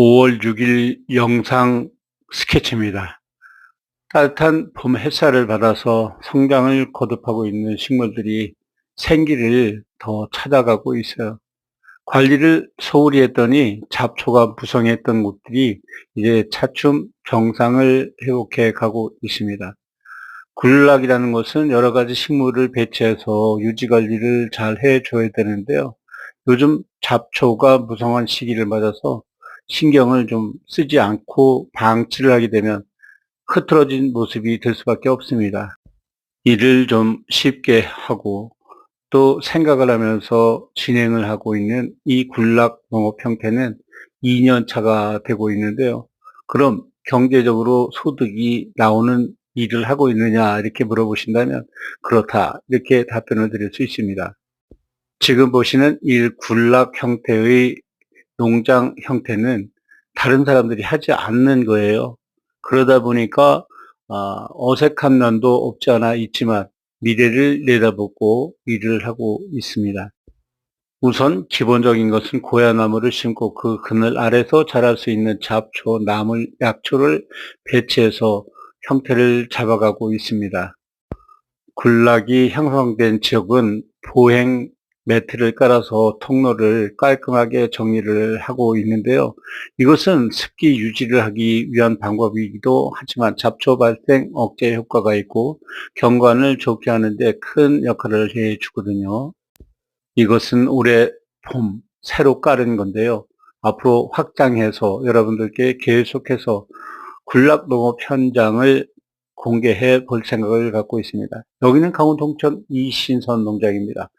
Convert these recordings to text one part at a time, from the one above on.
5월 6일 영상 스케치입니다. 따뜻한 봄 햇살을 받아서 성장을 거듭하고 있는 식물들이 생기를 더 찾아가고 있어요. 관리를 소홀히 했더니 잡초가 무성했던 곳들이 이제 차츰 정상을 회복해 가고 있습니다. 굴락이라는 것은 여러 가지 식물을 배치해서 유지 관리를 잘 해줘야 되는데요. 요즘 잡초가 무성한 시기를 맞아서 신경을 좀 쓰지 않고 방치를 하게 되면 흐트러진 모습이 될 수밖에 없습니다. 일을 좀 쉽게 하고 또 생각을 하면서 진행을 하고 있는 이 군락 농업 형태는 2년 차가 되고 있는데요. 그럼 경제적으로 소득이 나오는 일을 하고 있느냐 이렇게 물어보신다면 그렇다 이렇게 답변을 드릴 수 있습니다. 지금 보시는 이 군락 형태의 농장 형태는 다른 사람들이 하지 않는 거예요. 그러다 보니까 아, 어색한 면도 없지 않아 있지만 미래를 내다보고 일을 하고 있습니다. 우선 기본적인 것은 고야나무를 심고 그 그늘 아래서 자랄 수 있는 잡초, 나물, 약초를 배치해서 형태를 잡아가고 있습니다. 군락이 형성된 지역은 보행 매트를 깔아서 통로를 깔끔하게 정리를 하고 있는데요. 이것은 습기 유지를 하기 위한 방법이기도 하지만 잡초 발생 억제 효과가 있고 경관을 좋게 하는데 큰 역할을 해 주거든요. 이것은 올해 봄 새로 깔은 건데요. 앞으로 확장해서 여러분들께 계속해서 군락 농업 현장을 공개해 볼 생각을 갖고 있습니다. 여기는 강원 동천 이신선 농장입니다.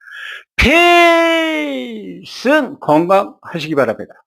필승 건강하시기 바랍니다.